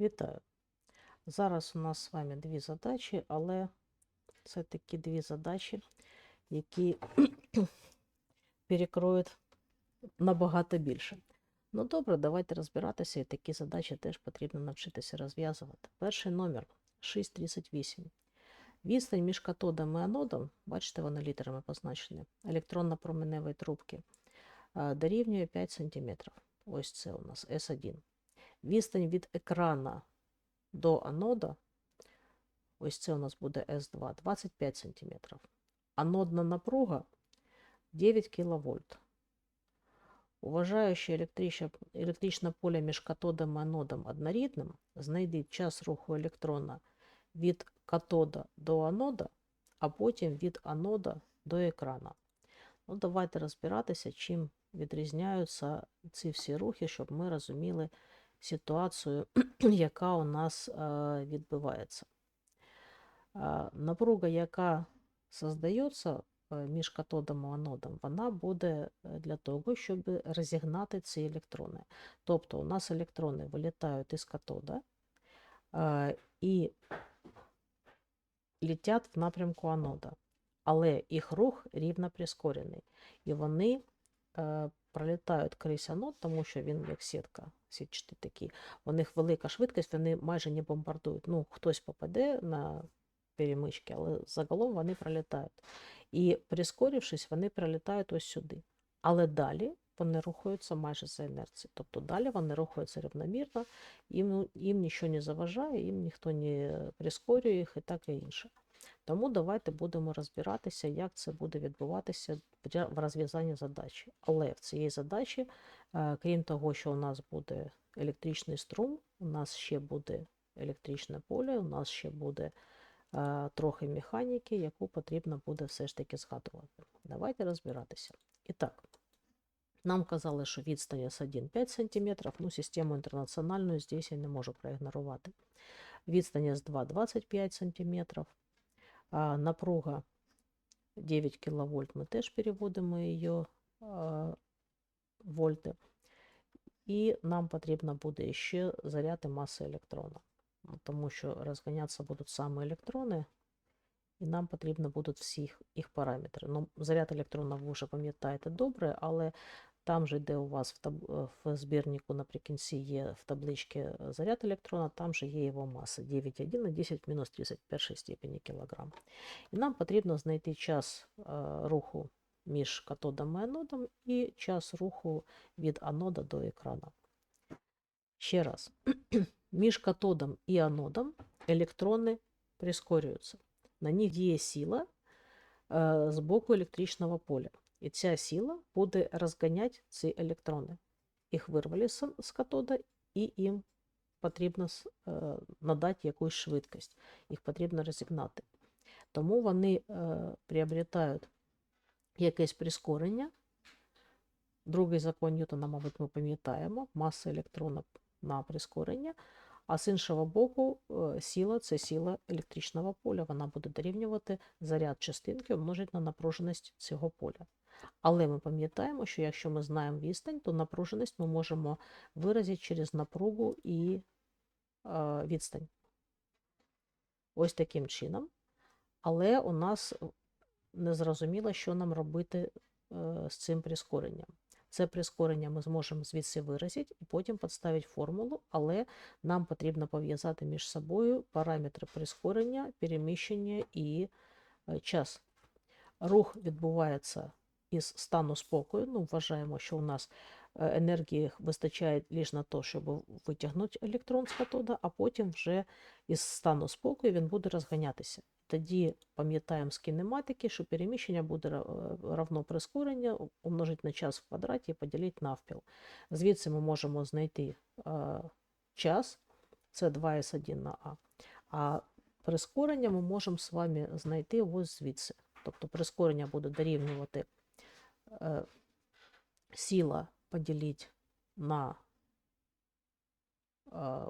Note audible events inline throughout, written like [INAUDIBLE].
Вітаю! Зараз у нас з вами дві задачі, але це такі дві задачі, які [CLEARS THROAT] перекроють набагато більше. Ну добре, давайте розбиратися, і такі задачі теж потрібно навчитися розв'язувати. Перший номер 638. Відстань між катодом і анодом, бачите, вони літерами позначені, електронно-променевої трубки, дорівнює 5 см. Ось це у нас S1. Відстань від екрана до анода, ось це у нас буде S2, 25 см. Анодна напруга 9 кВт. Уважаю, що електричне, електричне поле між катодом і анодом однорідним, знайдіть час руху електрона від катода до анода, а потім від анода до екрана. Ну, давайте розбиратися, чим відрізняються ці всі рухи, щоб ми розуміли ситуацію, [CLEARS THROAT] яка у нас відбувається. Напруга, яка создається е, між катодом і анодом, вона буде е, для того, щоб розігнати ці електрони. Тобто у нас електрони вилітають із катода е, і летять в напрямку анода, але їх рух рівно прискорений. І вони пролітають крізь анод, тому що він як сітка, сітчатий такий. У них велика швидкість, вони майже не бомбардують. Ну, хтось попаде на перемички, але загалом вони пролітають. І прискорившись, вони прилітають ось сюди. Але далі вони рухаються майже за інерцією. Тобто далі вони рухаються рівномірно, їм, їм нічого не заважає, їм ніхто не прискорює їх і так і інше. Тому давайте будемо розбиратися, як це буде відбуватися в розв'язанні задачі. Але в цій задачі, е, крім того, що у нас буде електричний струм, у нас ще буде електричне поле, у нас ще буде е, трохи механіки, яку потрібно буде все ж таки згадувати. Давайте розбиратися. І так, нам казали, що відстань S1 5 см, ну, систему інтернаціональну здесь я не можу проігнорувати. Відстань S2 25 см, напруга 9 кВт, ми теж переводимо її вольти. І нам потрібно буде ще заряд і маса електрона, тому що розганятися будуть саме електрони, і нам потрібно будуть всі їх параметри. Ну, заряд електрона ви вже пам'ятаєте добре, але там же, де у вас в, таб... е, в збірнику наприкінці є в табличці е, заряд електрона, там же є його маса 9,1 на 10 в мінус 31 степені кілограм. І нам потрібно знайти час е, руху між катодом і анодом і час руху від анода до екрана. Ще раз, [CLEARS THROAT] між катодом і анодом електрони прискорюються. На них діє сила е, з боку електричного поля. І ця сила буде розганяти ці електрони. Їх вирвали з, з катода, і їм потрібно е, надати якусь швидкість. Їх потрібно розігнати. Тому вони е, приобретають якесь прискорення. Другий закон Ньютона, мабуть, ми пам'ятаємо, маса електрона на прискорення, а з іншого боку, е, сила це сила електричного поля. Вона буде дорівнювати заряд частинки умножить на напруженість цього поля. Але ми пам'ятаємо, що якщо ми знаємо відстань, то напруженість ми можемо виразити через напругу і е, відстань. Ось таким чином. Але у нас не зрозуміло, що нам робити е, з цим прискоренням. Це прискорення ми зможемо звідси виразити і потім підставити формулу, але нам потрібно пов'язати між собою параметри прискорення, переміщення і е, час. Рух відбувається із стану спокою. Ну, вважаємо, що у нас енергії вистачає лише на те, щоб витягнути електрон з катода, а потім вже із стану спокою він буде розганятися. Тоді пам'ятаємо з кінематики, що переміщення буде е, равно прискорення умножити на час в квадраті і поділити навпіл. Звідси ми можемо знайти е, час, це 2s1 на А. А прискорення ми можемо з вами знайти ось звідси. Тобто прискорення буде дорівнювати сила поділити на е,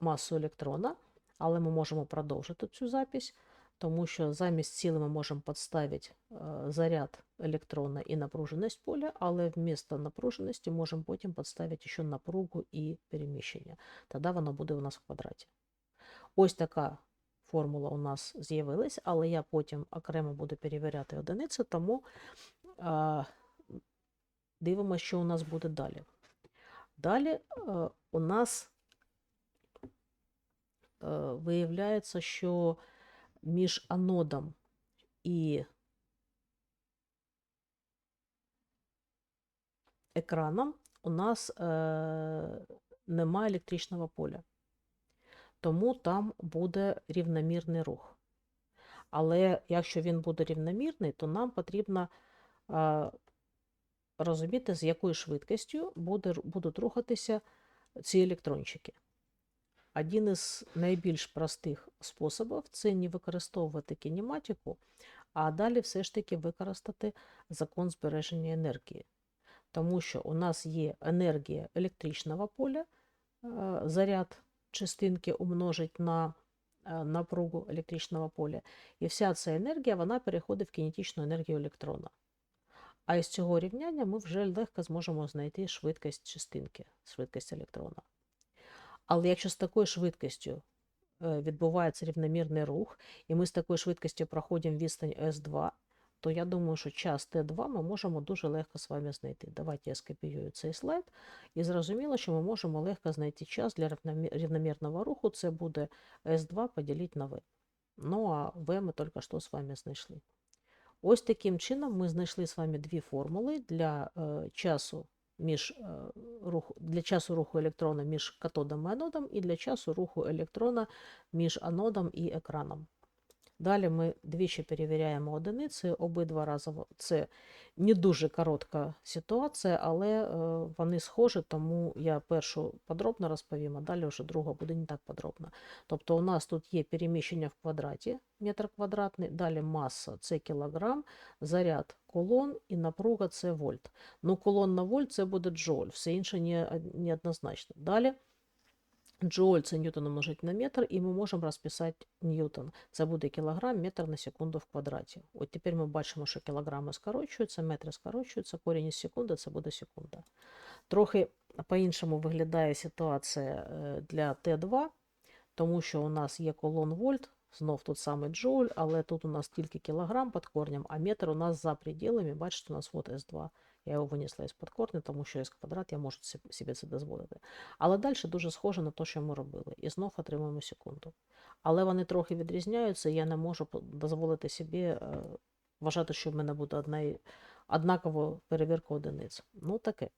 масу електрона, але ми можемо продовжити цю запись. тому що замість цілі ми можемо підставити е, заряд електрона і напруженість поля, але вмісто напруженості можемо потім підставити ще напругу і переміщення. Тоді воно буде у нас в квадраті. Ось така формула у нас з'явилась, але я потім окремо буду перевіряти одиниці, тому дивимося, що у нас буде далі. Далі е, у нас е, виявляється, що між анодом і екраном у нас е, немає електричного поля. Тому там буде рівномірний рух. Але якщо він буде рівномірний, то нам потрібно розуміти, з якою швидкістю буде, будуть рухатися ці електрончики. Один із найбільш простих способів це не використовувати кінематику, а далі все ж таки використати закон збереження енергії. Тому що у нас є енергія електричного поля, заряд частинки умножить на е, напругу електричного поля, і вся ця енергія вона переходить в кінетичну енергію електрона. А із цього рівняння ми вже легко зможемо знайти швидкість частинки, швидкість електрона. Але якщо з такою швидкістю е, відбувається рівномірний рух, і ми з такою швидкістю проходимо відстань S2, то я думаю, що час Т2 ми можемо дуже легко з вами знайти. Давайте я скопіюю цей слайд. І зрозуміло, що ми можемо легко знайти час для рівномірного руху. Це буде S2 поділити на V. Ну а V ми тільки що з вами знайшли. Ось таким чином ми знайшли з вами дві формули для е, часу між е, руху для часу руху електрона між катодом і анодом, і для часу руху електрона між анодом і екраном. Далі ми двічі перевіряємо одиниці, обидва рази це не дуже коротка ситуація, але е, вони схожі, тому я першу подробно розповім, а далі вже друга буде не так подробно. Тобто у нас тут є переміщення в квадраті, метр квадратний, далі маса це кілограм, заряд колон і напруга це вольт. Ну, колон на вольт це буде джоуль, все інше не, неоднозначно. Далі джоуль це ньютон умножити на метр, і ми можемо розписати ньютон. Це буде кілограм, метр на секунду в квадраті. От тепер ми бачимо, що кілограми скорочуються, метри скорочуються, корінь із секунди це буде секунда. Трохи по-іншому виглядає ситуація е, для Т2, тому що у нас є колон вольт, знов тут саме джоуль, але тут у нас тільки кілограм під корнем, а метр у нас за пределами, бачите, у нас от С2. Я його винесла із-під корня, тому що із квадрат я можу собі це дозволити. Але далі дуже схоже на те, що ми робили. І знов отримуємо секунду. Але вони трохи відрізняються, і я не можу дозволити собі е, вважати, що в мене буде одна, однакова перевірка одиниць. Ну, таке.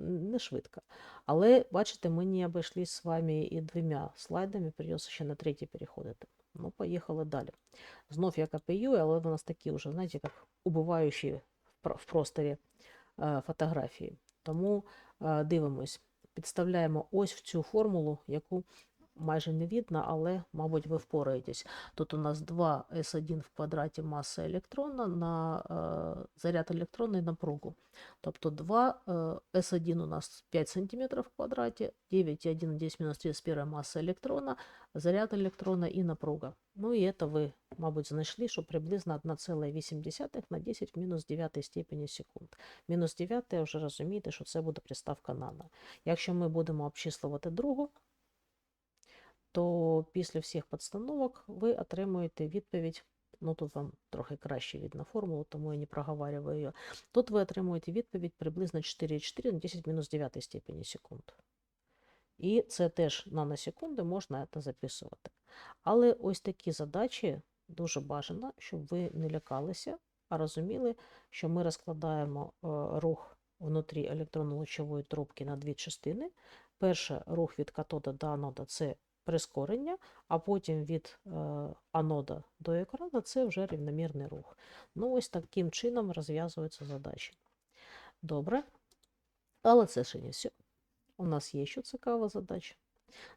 Не швидко. Але, бачите, ми не обійшлись з вами і двома слайдами, придеться ще на третій переходити. Ну, поїхали далі. Знов я копіюю, але в нас такі вже, знаєте, як убиваючі в просторі е, фотографії. Тому е, дивимось, підставляємо ось в цю формулу, яку майже не видно, але, мабуть, ви впораєтесь. Тут у нас 2 S1 в квадраті маса електрона на е, заряд електрона і напругу. Тобто 2 е, S1 у нас 5 см в квадраті, 9,1 10 мінус 31 маса електрона, заряд електрона і напруга. Ну і це ви, мабуть, знайшли, що приблизно 1,8 на 10 в мінус 9 степені секунд. Мінус 9 вже розумієте, що це буде приставка нано. Якщо ми будемо обчислювати другу, то після всіх підстановок ви отримуєте відповідь. Ну, тут вам трохи краще видно формулу, тому я не проговариваю її. Тут ви отримуєте відповідь приблизно 4,4 на 10 мінус 9 степені секунд. І це теж наносекунди можна це записувати. Але ось такі задачі дуже бажано, щоб ви не лякалися, а розуміли, що ми розкладаємо е, рух внутрі електронно-лучової трубки на дві частини. Перше рух від катода до анода це прискорення, а потім від е, анода до екрану це вже рівномірний рух. Ну, ось таким чином розв'язуються задачі. Добре. Але це ще не все. У нас є ще цікава задача.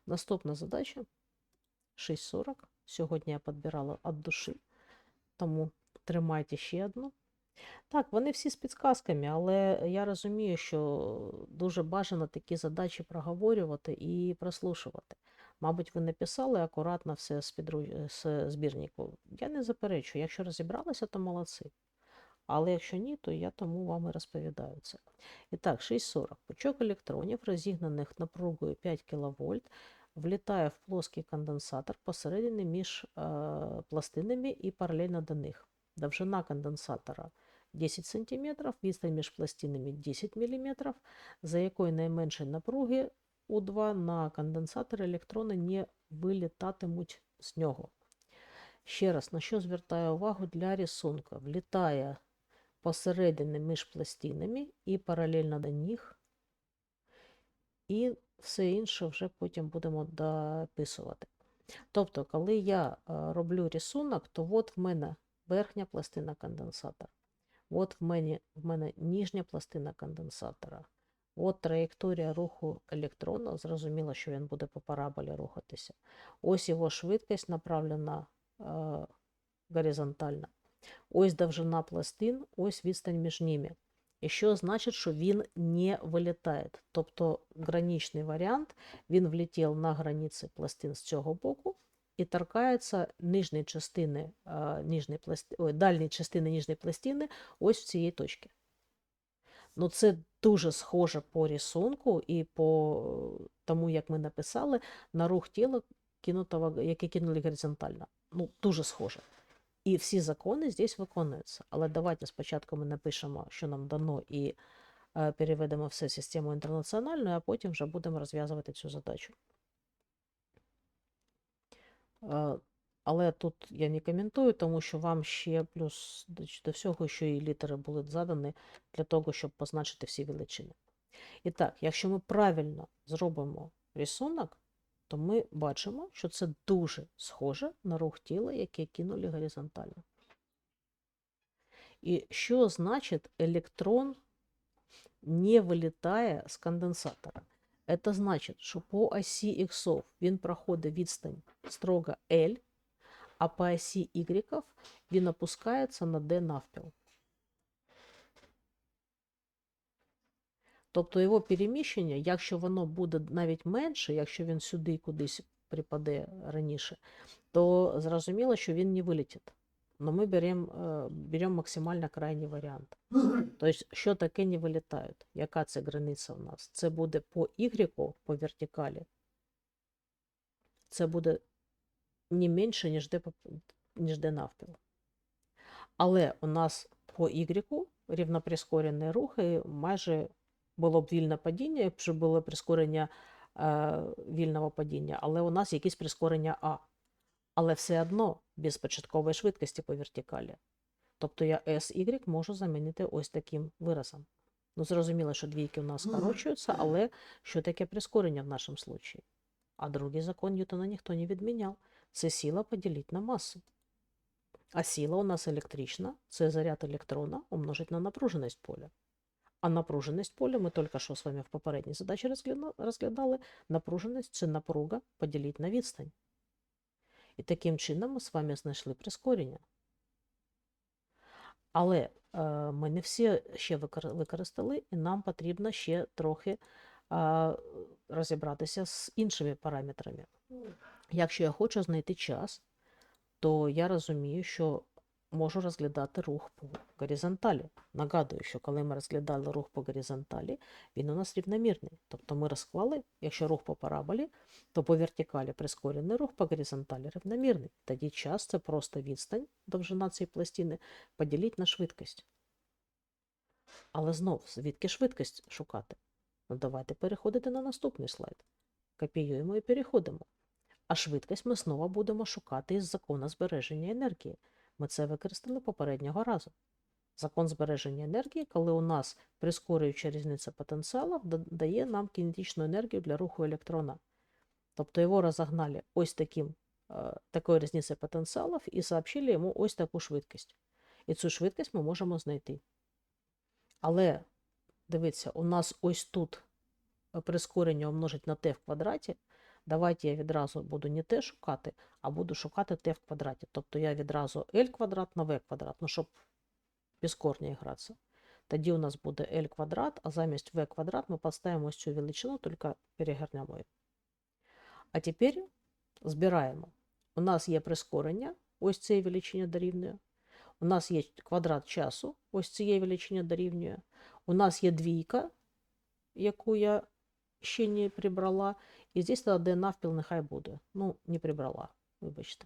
Наступна задача 6.40. Сьогодні я підбирала від душі, тому тримайте ще одну. Так, вони всі з підсказками, але я розумію, що дуже бажано такі задачі проговорювати і прослушувати. Мабуть, ви написали акуратно все з, підру... з збірнику. Я не заперечую. Якщо розібралися, то молодці. Але якщо ні, то я тому вам і розповідаю це. І так, 640. Пучок електронів, розігнаних напругою 5 кВт, влітає в плоский конденсатор посередині між е, пластинами і паралельно до них. Довжина конденсатора 10 см, відстань між пластинами 10 мм, за якою найменшої напруги У2 на конденсатор електрони не вилітатимуть з нього. Ще раз, на що звертаю увагу для рисунка. Влітає посередині між пластинами і паралельно до них. І все інше вже потім будемо дописувати. Тобто, коли я е, роблю рисунок, то от в мене верхня пластина конденсатора. От в мене, в мене нижня пластина конденсатора. От траєкторія руху електрона. Зрозуміло, що він буде по параболі рухатися. Ось його швидкість направлена е, горизонтально. Ось довжина пластин, ось відстань між ними. І що значить, що він не вилітає. Тобто граничний варіант, він влетів на границі пластин з цього боку і торкається нижньої частини, е, нижньої пласти... Ой, дальньої частини нижньої пластини ось в цієї точки. Ну, це дуже схоже по рисунку і по тому, як ми написали, на рух тіла, кинутого, яке кинули горизонтально. Ну, дуже схоже. І всі закони здесь виконуються. Але давайте спочатку ми напишемо, що нам дано, і е, переведемо все систему інтернаціональну, а потім вже будемо розв'язувати цю задачу. Але тут я не коментую, тому що вам ще плюс до, всього, що і літери були задані для того, щоб позначити всі величини. І так, якщо ми правильно зробимо рисунок, то ми бачимо, що це дуже схоже на рух тіла, яке кинули горизонтально. І що значить електрон не вилітає з конденсатора? Це значить, що по осі Х він проходить відстань строго L, а по осі Y він опускається на D навпіл. Тобто його переміщення, якщо воно буде навіть менше, якщо він сюди кудись припаде раніше, то зрозуміло, що він не вилетить. Но ми беремо э, берем максимально крайній варіант. Тобто, що таке не вилітають? Яка це границя у нас? Це буде по Y, по вертикалі. Це буде не менше, ніж де, ніж де навпіл. Але у нас по Y рівноприскорені рухи майже було б вільне падіння, якщо було прискорення е, вільного падіння, але у нас якесь прискорення А. Але все одно без початкової швидкості по вертикалі. Тобто я SY можу замінити ось таким виразом. Ну, зрозуміло, що двійки у нас скорочуються, але що таке прискорення в нашому случаї? А другий закон Ньютона ніхто не відміняв. Це сила поділити на масу. А сила у нас електрична, це заряд електрона умножить на напруженість поля. А напруженість поля ми тільки що з вами в попередній задачі розглядали. Напруженість це напруга поділити на відстань. І таким чином ми з вами знайшли прискорення. Але е, ми не всі ще використали, і нам потрібно ще трохи е, розібратися з іншими параметрами. Якщо я хочу знайти час, то я розумію, що можу розглядати рух по горизонталі. Нагадую, що коли ми розглядали рух по горизонталі, він у нас рівномірний. Тобто ми розклали, якщо рух по параболі, то по вертикалі прискорений рух по горизонталі рівномірний. Тоді час це просто відстань, довжина цієї пластини, поділіть на швидкість. Але знов, звідки швидкість шукати? Ну, Давайте переходити на наступний слайд. Копіюємо і переходимо. А швидкість ми знову будемо шукати із закону збереження енергії. Ми це використали попереднього разу. Закон збереження енергії, коли у нас прискорююча різниця потенціалів, дає нам кінетичну енергію для руху електрона. Тобто його розогнали ось таким, е, такою різницею потенціалів і сообщили йому ось таку швидкість. І цю швидкість ми можемо знайти. Але, дивіться, у нас ось тут прискорення умножить на t в квадраті. Давайте я відразу буду не t шукати, а буду шукати t в квадраті. Тобто я відразу L квадрат на V квадрат, ну, щоб безкорні гратися. Тоді у нас буде L квадрат, а замість V квадрат ми поставимо ось цю величину, тільки перегорнемо її. А тепер збираємо. У нас є прискорення, ось цій величині дорівнює. У нас є квадрат часу, ось цієї величині дорівнює. У нас є двійка, яку я ще не прибрала. І здесь тоді де навпіл нехай буде. Ну, не прибрала, вибачте.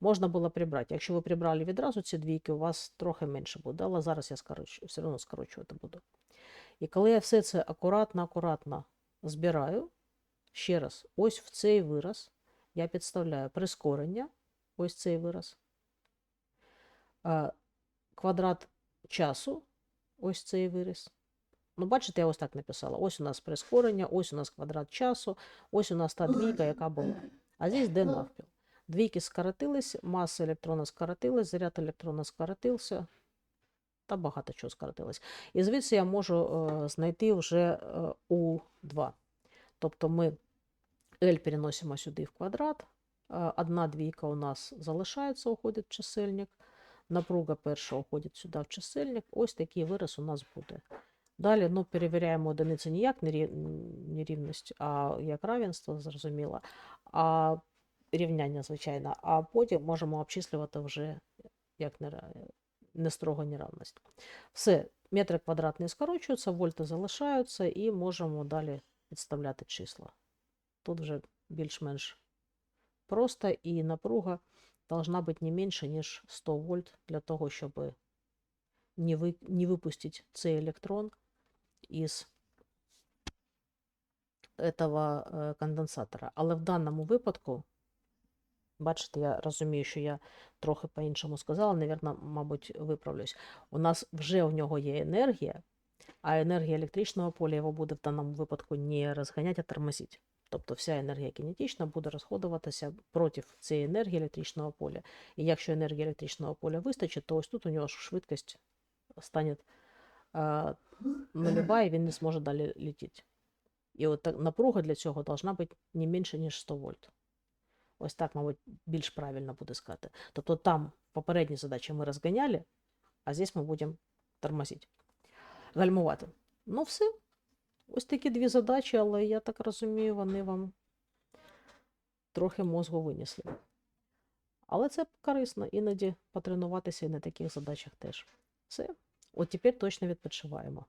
Можна було прибрати. Якщо ви прибрали відразу ці двійки, у вас трохи менше буде, але зараз я скорочу, все одно скорочувати буду. І коли я все це акуратно-акуратно збираю, ще раз, ось в цей вираз я підставляю прискорення, ось цей вираз, квадрат часу, ось цей вираз. Ну, бачите, я ось так написала. Ось у нас прискорення, ось у нас квадрат часу, ось у нас та двійка, яка була. А здесь де навпіл. Двійки скоротились, маса електрона скоротилась, заряд електрона скоротився, та багато чого скоротилось. І звідси я можу е, знайти вже е, У2. Тобто ми L переносимо сюди в квадрат, е, одна двійка у нас залишається, уходить в чисельник, напруга перша уходить сюди в чисельник. Ось такий вираз у нас буде. Далі ну, перевіряємо одиниці не як нерівність, а як равенство, зрозуміло, а рівняння, звичайно, а потім можемо обчислювати вже як нера- не строго неравність. Все, метри квадратні скорочуються, вольти залишаються і можемо далі підставляти числа. Тут вже більш-менш просто і напруга должна бути не менше, ніж 100 вольт для того, щоб не, ви, не випустити цей електрон із этого е, конденсатора. Але в даному випадку, бачите, я розумію, що я трохи по-іншому сказала, навірно, мабуть, виправлюсь. У нас вже у нього є енергія, а енергія електричного поля його буде в даному випадку не розганяти, а тормозити. Тобто вся енергія кінетична буде розходуватися проти цієї енергії електричного поля. І якщо енергії електричного поля вистачить, то ось тут у нього швидкість стане нульова, він не зможе далі летіти. І от так, напруга для цього должна бути не менше, ніж 100 вольт. Ось так, мабуть, більш правильно буде сказати. Тобто там в попередній задачі ми розганяли, а здесь ми будемо тормозити, гальмувати. Ну, все. Ось такі дві задачі, але я так розумію, вони вам трохи мозгу винесли. Але це корисно іноді потренуватися і на таких задачах теж. Все. От тепер точно відпочиваємо.